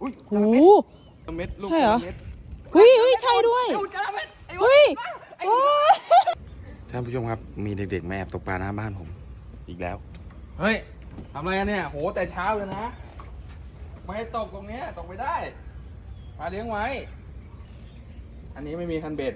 อุ้ยโอ้จระเม็ดลูกใช่เหรอจะม็ดเฮ้ยเฮ้ยใช่ด้วยไอ้อุ่นจระเม็ดไอ้เฮ้ยโอ้ท่านผู้ชมครับ มีเด็กๆมาแอบตกปลาหน้าบ้านผม อีกแล้ว เฮ้ยทำอะไรกันเนี่ย โหแต่เช้าเลยนะ ไม่ให้ตกตรงเนี้ยตกไม่ได้มาเลี้ยงไว้ อันนี้ไม่มีคันเบ็ด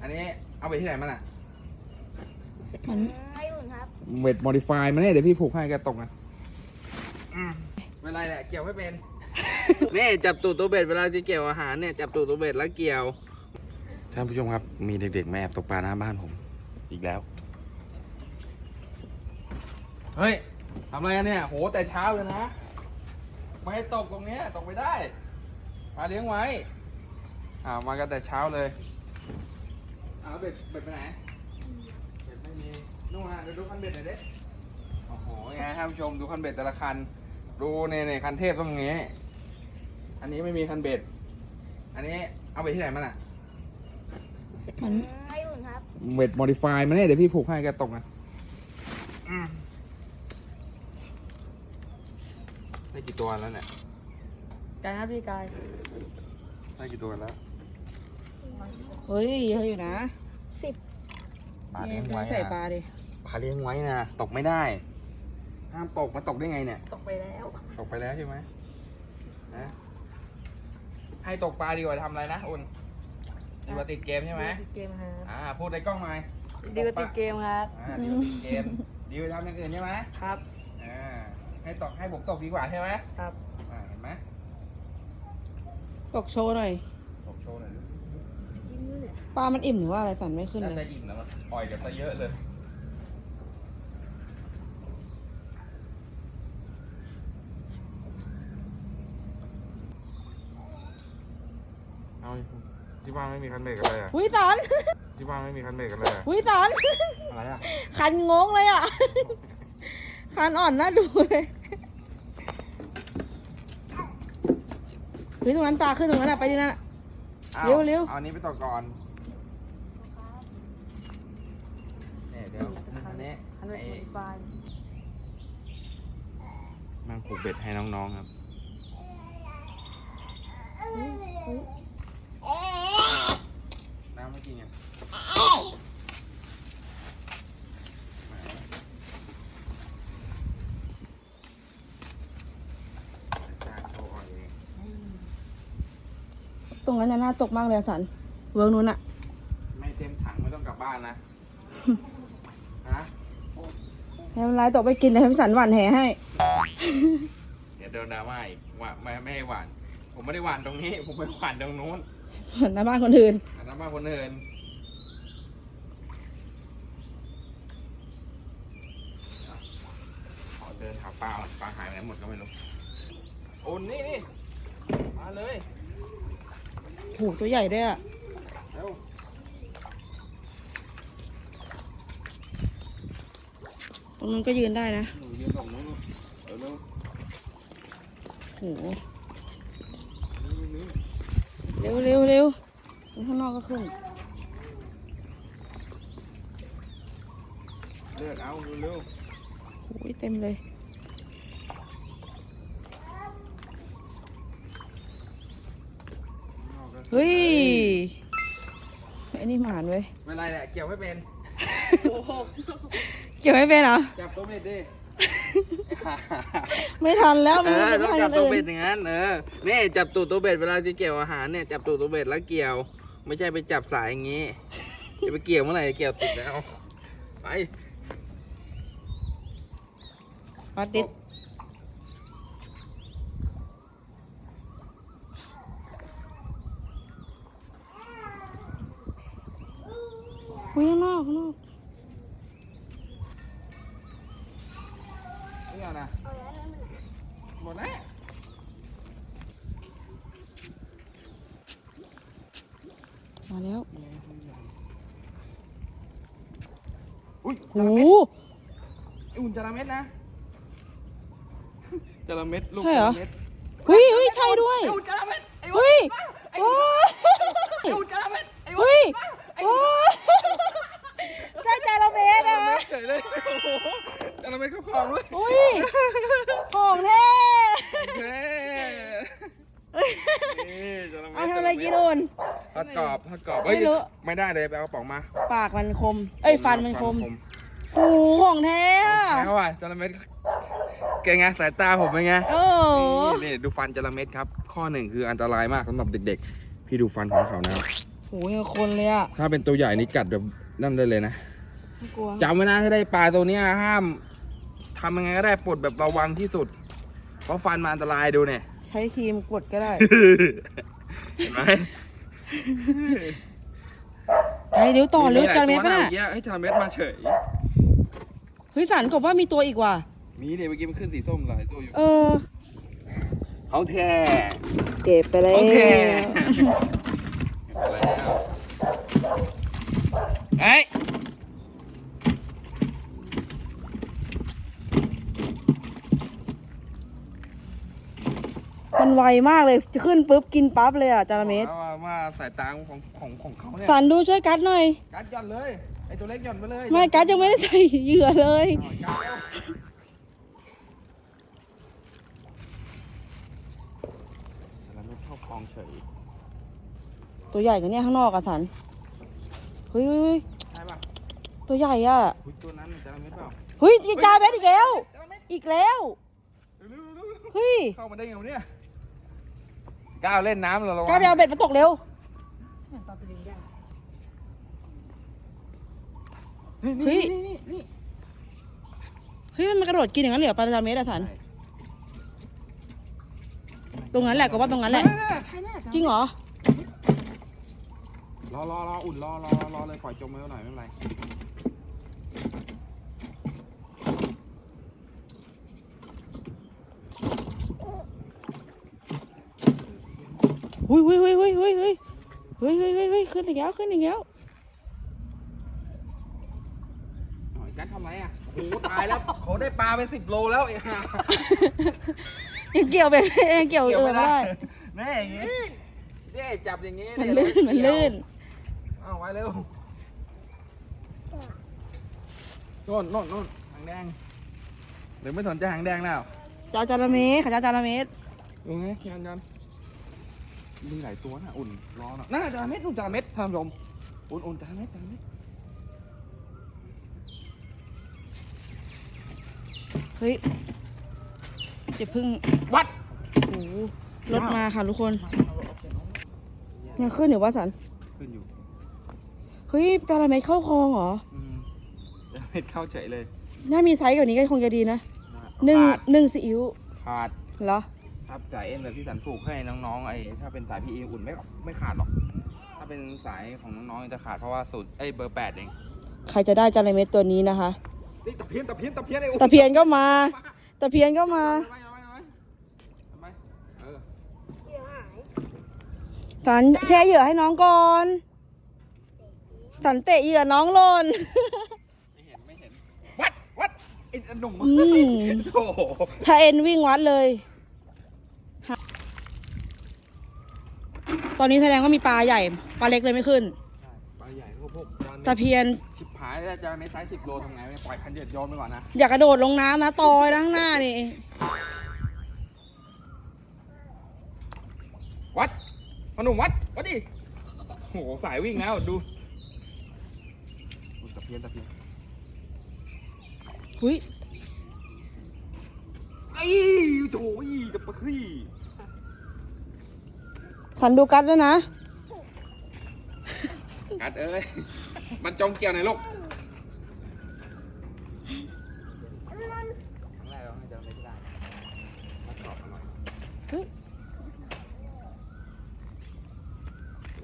อันนี้เอาไปที่ไหนมันอะ มันไม่อุ่นครับ เบ็ดโมดิฟายมาเนี่ยเดี๋ยวพี่ผูกให้แกตกนะอืมไม่เป็นไรแหละเกี่ยวไม่เป็น นี่จับตูดตัวเบ็ดเวลาจะเกี่ยวอาหารเนี่ยจับตูดตัวเบ็ดแล้วเกี่ยว ท่านผู้ชมครับ มีเด็กๆมาแอบตกปลาหน้าบ้านผม อีกแล้ว เฮ้ยทำอะไรกันเนี่ย โหแต่เช้าเลยนะ ไม่ให้ตกตรงเนี้ยตกไม่ได้ มาเลี้ยงไว้ อ่ามากันแต่เช้าเลยอ่าแล้วเบ็ดเบ็ดไปไหน เบ็ดไม่มีนู่นฮะเดี๋ยวดูคันเบ็ดหน่อยดิโอ้โหไงท่านผู้ชมดูคันเบ็ดแต่ละคัน ดูในในคันเทพตรงนี้ อันนี้ไม่มีคันเบ็ด อันนี้เอาไปที่ไหนมันอะมันไม่อุ่นครับเบ็ดโมดิฟายมาเนี่ยเดี๋ยวพี่ผูกให้แกตกนะอืมได้กี่ตัวแล้วเนี่ยกายครับพี่กาย ได้กี่ตัวแล้วเฮ้ยเยอะอยู่นะสิบปลาเลี้ยงไว้ใส่อะปลาดิปลาเลี้ยงไว้นะตกไม่ได้ ห้ามตกมาตกได้ไงเนี่ย ตกไปแล้ว ตกไปแล้วใช่ไหมนะ ให้ตกปลาดีกว่าทำอะไรนะอุ่นดีกว่าติดเกมใช่ไหมติดเกมครับอ่าพูดในกล้องหน่อยดีกว่าติดเกมครับอ่าดีกว่าติดเกมดีกว่าทำอย่างอื่นใช่ไหมครับอ่าให้ตกให้ผมตกดีกว่าใช่ไหมครับอ่าเห็นไหมตกโชว์หน่อยตกโชว์หน่อยดิปลามันอิ่มหรือว่าอะไรสันไม่ขึ้นน่าเลจะยอิ่มนะมันปล่อยกันซะเยอะเลย เอา ที่บ้านไม่มีคันเบรกกันเลยอะหุ้ยสันที่บ้านไม่มีคันเบรกกันเลยอะหุ้ยสันอะไรอะคันงงเลยอะ คันอ่อนน่าดูเลยเฮ้ยตรงนั้นปลาขึ้นตรงนั้นอะไปดินั่นอะอ้าเร็วเร็ว เอาอันนี้ไปต่อก่อนเนี่ยเดี๋ยวอันนี้ไอ้มันผูกเบ็ดให้น้องๆครับ น้ำไม่กินยังไหนจานโชว์อ่อยเอง ตรงนั้นน่ะน่าตกมากเลยอะสัน เวิร์กนู้นอะไม่เต็มถังไม่ต้องกลับบ้านนะ ฮะ ไม่เป็นไรตกไปกินเดี๋ยวให้พี่สันหวานแหให้ เดี๋ยวโดนดราม่าอีกว่าไม่ไม่ให้หวาน ผมไม่ได้หวานตรงนี้ ผมไปหวานตรงนู้นหน้าบ้านคนอื่น อันนั้นมาคนอื่นขอเดินหาปลาก่อนปลาหายไปไหนหมดก็ไม่รู้ โอนนี่นี่มาเลย โหตัวใหญ่ด้วยอะตรงนู้นก็ยืนได้นะหนูยืนตรงนู้โหเร็วเร็วเร็วข้างนอกก็ขึ้นเลือดเอาเร็วโอ้ยเต็มเลย ๆ เฮ้ยไอ้นี่หมานเว้ยไม่เป็นไรแหละเกี่ยวไม่เป็นเก็บไม่เป็นเหรอจับตัวเบ็ดดิไม่ทันแล้วเอมันอไม่ต้องทันจับนตัวอื่นเบ็ดอย่างนั้นเออนี่จับตูดตัวเบ็ดเวลาจะเกี่ยวอาหารเนี่ยจับตูดตัวเบ็ดแล้วเกี่ยว ไม่ใช่ไปจับสายอย่างงี้จะไปเกี่ยวเมื่อไหร่เกี่ยวติดแล้วไปวัดดิ อุ้ยข้างนอกข้างนอกนี่เอานะหมดแล้วมาแล้วอุ้ยโหจระเม็ดไอ้อุ่นจระเม็ดนะจระเม็ดลูกใช่เหรอจะม็ดเฮ้ยเฮ้ยใช่ด้วยไอ้อุ่นจระเม็ดไอ้อุ่นเฮ้ยโอ้ไอ้อุ่นจระเม็ดไอ้อุ่นเฮ้ยโอ้ใช่จาระเบสอะ เฉยเลยโอ้โหจระเม็ดเข้าคลองด้วยอุ้ยหอมแท้โอเคเอาทำอะไรกินอุ่นทอดกรอบทอดกรอบเอ้ยไม่รู้ ไม่ได้เลยไปเอากระป๋องมาปากมันคม เอ้ยฟันมันคมโอ้โหของแท้อะแค่ว่าจระเม็ดเก่งไงสายตาผมเป็นไง โอ้โหนี่นี่ดูฟันจระเม็ดครับ ข้อหนึ่งคืออันตรายมากสำหรับเด็กๆ พี่ดูฟันของเขานะครับโอ้โหยังคนเลยอะถ้าเป็นตัวใหญ่นี่กัดแบบนั่นได้เลยนะไม่ กลัวจำไว้นะถ้าได้ปลาตัวเนี้ยห้ามทำยังไงก็ได้ปลดแบบระวังที่สุด เพราะฟันมันอันตรายดูเนี่ย ใช้ครีมกดก็ได้ เห็นไหมไอ้เดี๋ยวต่อเร็วจานเมตรป่ะป่ะน่ะเมื่อกี้ให้จระเม็ดมาเฉย เฮ้ยสันกบว่ามีตัวอีกว่ะ มีเดี๋ยวเมื่อกี้มันขึ้นสีส้มหลายตัวอยู่ เออ เขาแท้เก็บไปแล้วโอเคเอ้ย ไวมากเลยจะขึ้นปุ๊บกินปั๊บเลยอะจาระเมตรว่าว่าสายตาของของของเขาเนี่ยสันดูช่วยกัดหน่อย กัดหย่อนเลยไอตัวเล็กหย่อนไปเลยไม่กัดยังไม่ได้ใส่เหยื่อเลยเอากัดเร็วแล้วไม่ชอบคลองเฉยตัวใหญ่กันเนี่ยข้างนอกอะสันเฮ้ยเฮ้ยเฮ้ยใช่ป่ะตัวใหญ่อะอุ๊ยตัวนั้นมันจะไม่เปล่าเฮ้ยจาเม็ดอีกแล้วจะไม่อีกแล้วเร็วๆๆเฮ้ยๆเข้ามาได้ไงวะเนี่ย ก้าวเล่นน้ำเหรอเรากล้าไปเอาเบ็ดมาตกเร็วเฮ้ยเฮ้ยมันกระโดดกินอย่างนั้นเลยเหรอปลาจาเม็ดอะสันตรงนั้นแหละก็ว่าตรงนั้นแหละ ใช่แน่จริงเหรอ รอรอรออุ่นรอรอรอเลยปล่อยจมไว้หน่อยไม่เป็นไร เฮ้ยเฮ้ยเฮ้ยเฮ้ยเฮ้ยเฮ้ยเฮ้ยเฮ้ยเฮ้ยเฮ้ยขึ้นอีกแล้วขึ้นอีกแล้วหน่อยกันทำไรอะโอ้โหตายแล้วเขาได้ปลาไปสิบโลแล้วเองยังเกี่ยวเบ็ดยังเกี่ยวเออไม่ได้แน่อย่างงี้เนี่ยจับอย่างงี้มันเยลื่นมันลื่นเอาไว้เร็วโน่นโน่นโน่นหางแดงหรือไม่สนใจหางแดงแล้วจาจาระเมตรขจาจาระเมตรดูไงยันยัน มีหลายตัวนะอุ่นรอหน่อยน่าจะเม็ดอุ่นจาเม็ดท่านผู้ชมอุ่นอุ่นจาเม็ดจาเม็ดเฮ้ยจะพึ่งวัดโอ้โหรถมาค่ะทุกคนยังขึ้นอยู่ว่าสันขึ้นอยู่เฮ้ยปลาระเมตรเข้าคลองเหรออืมจาเม็ดเข้าเฉยเลยถ้ามีไซส์กว่านี้ก็คงจะดีนะหนึ่งขาดหนึ่งซีอิ๊วขาดเหรอ ถ้าสายเอ็มแบบที่สันผูกให้น้องๆไอ้ถ้าเป็นสายพีเออุ่นไม่ไม่ขาดหรอก ถ้าเป็นสายของน้องๆจะขาดเพราะว่าสูตรไอ้เบอร์แปดเองใครจะได้จาระเมตรตัวนี้นะคะนี่ตะเพียนตะเพียนตะเพียนไอ้อุ่นตะเพียนก็มาตะเพียนก็มาทำไมทำไมทำไมทำไมเออสันแช่เหยื่อให้น้องก่อนสันเตะเหยื่อน้องหล่นไม่เห็นไม่เห็นวัดวัดไอ้หนุ่มอืมโอ้โหถ้าเอ็นวิ่งวัดเลย ตอนนี้แสดงว่ามีปลาใหญ่ ปลาเล็กเลยไม่ขึ้น ปลาใหญ่พวกพวกตะเพียนชิบหายแล้วจะไม่ไซส์สิบโลทำไงไม่ปล่อยคันเดือดโยนไปก่อนนะ อย่ากระโดดลงน้ำนะตอยนะข้างหน้านี่ วัดมาหนุ่มวัด วัดดิโอ้โห สายวิ่งแล้วดูอุ๊ยตะเพียนตะเพียนหุยไอ้โถ่ยตะปะขี้ สันดูกัดด้วยนะ กัดเอ้ย มันจมเกี่ยวในอยลูกครั้งแรกเราให้เดินไม่ได้มาสอบกันหน่อยเฮ้ย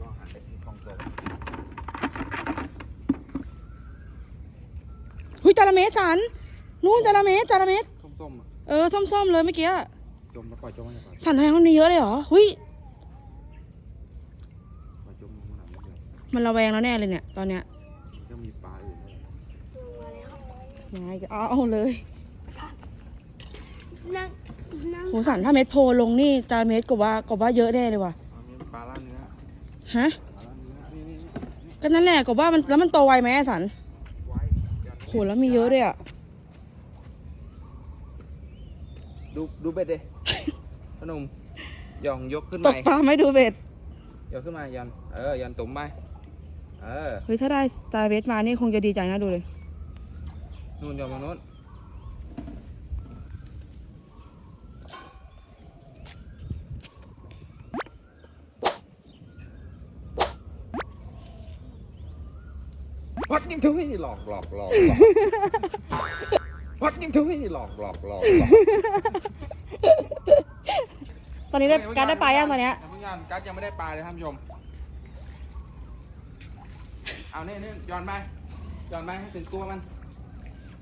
ลองหันไปที่กล้องตัวหุยจาระเมตรสันนู่นจาระเมตรจาระเมตรส้มๆอะเออส้มๆเลยเมื่อกี้จมแล้วปล่อยจมมันก่อนสันแทงมันมีเยอะเลยเหรอหุย ปล่อยจมลงมาหน่อยนิดเดียว มันระแวงแล้วแน่เลยเนี่ย ตอนเนี้ยก็มีปลาอื่นด้วยยังไงก็เอาเอาเลยนั่งนั่งโหสันถ้าเม็ดโพลงนี่จาระเมตรกว่าก็ว่าเยอะแน่เลยว่ะอ๋อมีปลาล่าเนื้อฮะปลาล่าเนื้อนี่นี่นี่ก็นั่นแหละก็ว่ามันแล้วมันโตไวไหมอะสันไว้ยันโหแล้วมีเยอะด้วยอะดูดูเบ็ดดิพนมย่องยกขึ้นตใหกม่ปลาไม่ดูเบ็ดยกขึ้นมายันเออยันตุ่มไป เออเฮ้ยถ้าได้สตาร์เวสมานี่คงจะดีใจนะดูเลย นู่นยันตรงนู้นพัดนิ่มทุยหลอกหลอกหลอกหลอกพัดนิ่มทุยหลอกหลอกหลอกหลอกตอนนี้ได้การดได้ปลาย่างตอนเนี้ยเพิ่งยันการดยังไม่ได้ปลาเลยท่านผู้ชม เอาเนี่ยเนี่ยย้อนไปย้อนไปให้ถึงตัวมัน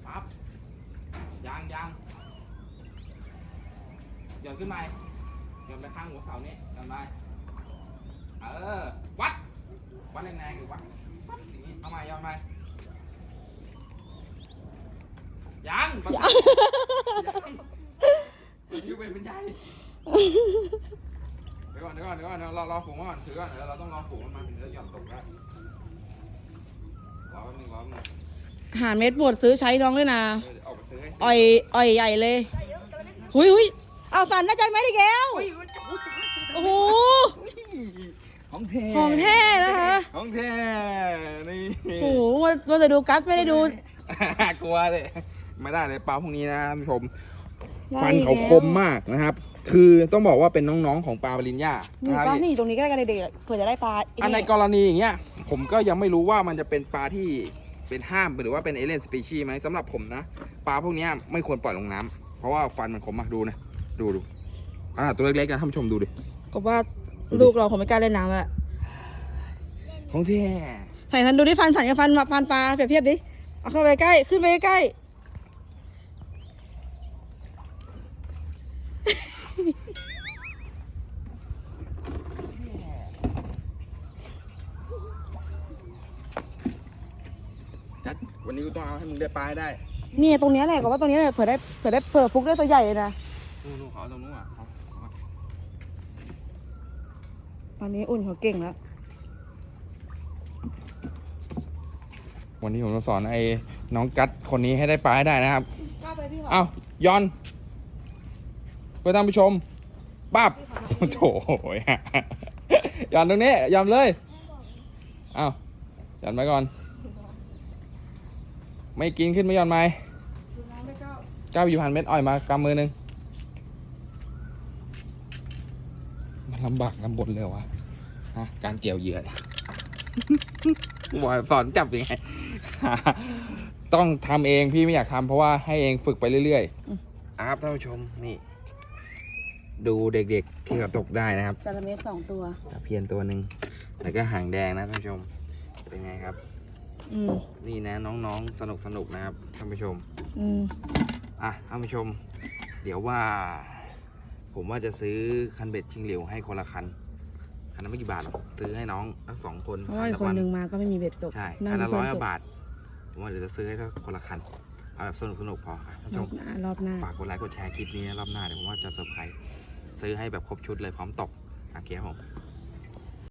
ปั๊บยางยางย้อนขึ้นไปย้อนไปข้างหัวเสาเนี่ยย้อนไปเออวัดวัดแรงๆหรือวัดวัดอย่างนี้เอาใหม่ย้อนไปยังยังยูเป็นเป็นใหญ่เดี๋ยวก่อนเดี๋ยวก่อนเดี๋ยวก่อนเรอรอฝูงมันก่อนถือก่อนเดี๋ยวเราต้องรอฝูงมันมาถึงจะหย่อนตกได้ รอแป๊บนึงรอแป๊บนึงอาหารเม็ดบดซื้อใช้น้องด้วยนะ เออเดี๋ยวออกไปซื้อให้สิอ่อยอ่อยใหญ่เลย หุยหุยเอาสันได้ใจไหมดิแก้วเฮ้ยโอ้โหของแท้ของแท้นะคะ ของแท้นี่ โอ้โหว่าว่าจะดูกั๊กไม่ได้ดู กลัวเลยไม่ได้เลยปลาพวกนี้นะท่านผู้ชมได้ ฟันเขาคมมากนะครับ คือต้องบอกว่าเป็นน้องๆของปลาบริญญานี่นะครับปลานี่ตรงนี้ก็ได้กันเด็กๆเผื่อจะได้ปลาอันในกรณีอย่างเงี้ยผมก็ยังไม่รู้ว่ามันจะเป็นปลาที่เป็นห้ามหรือว่าเป็นเอเลียนสปีชีส์ไหมสำหรับผมนะปลาพวกเนี้ยไม่ควรปล่อยลงน้ำเพราะว่าฟันมันคมมากดูนะดูดูอ่าตัวเล็กๆกันท่านผู้ชมดูดิก็ว่าลูกเราคงไม่กล้าเล่นน้ำอะของแท้ใส่ฟันดูดิฟันสันกับฟันฟันปลาเปรียบเทียบดิเอาเข้าไปใกล้ขึ้นไปใกล้ วันนี้กูต้องเอาให้มึงได้ปลาให้ได้นี่ตรงเนี้ยแหละก็ว่าตรงเนี้ยแหละเผื่อได้เผื่อได้เผื่อฟุกได้ตัวใหญ่เลยนะ นู่นๆเขาเอาตรงนู้นอะเอาเอาตอนนี้อุ่นเขาเก่งแล้ว วันนี้ผมจะสอนไอ้น้องกัดคนนี้ให้ได้ปลาให้ได้นะครับ กล้าไปพี่เอายอนเพื่อท่านผู้ชมปั๊บโถยยอนตรงนี้ยอมเลย เอายอนไปก่อน ไม่กินขึ้นไม่ยอนไหมก้าวอยู่พันเม็ดอ้อยมากำมือหนึงมันลำบากลำบนเลยเหรอวะฮะการเกี่ยวเหยื่อเนี่ยบอยสอนจับยังไง ต้องทำเองพี่ไม่อยากทำเพราะว่าให้เองฝึกไปเรื่อยอืมๆอะครับท่านผู้ชมนี่ ดูเด็กๆที่เขาตกได้นะครับจาระเม็ดสองตัวตะเพียนตัวหนึ่งแล้วก็หางแดงนะท่านผู้ชมเป็นไงครับ อืมนี่นะน้องๆสนุกสนุกๆนะครับท่านผู้ชม อืมอะท่านผู้ชม เดี๋ยวว่า ผมว่าจะซื้อคันเบ็ดชิงเหลียวให้คนละคันคันนั้นไม่กี่บาทหรอกซื้อให้น้องทั้งสองคนเพราะว่าอีกละคนนึงมาก็ไม่มีเบ็ดตกใช่นั่คังนละเพื่ร้อยตกกว่าบาทผมว่าเดี๋ยวจะซื้อให้คนละคันเอาแบบสนุกสนุกๆพออะท่านผู้รชอบมหน้ารอบหน้าฝากกดไลค์กดแชร์คลิปนี้นะรอบหน้าเดี๋ยวผมว่าจะเซอร์ไพรส์ซื้อให้แบบครบชุดเลยพร้อมตกโอเคครับผม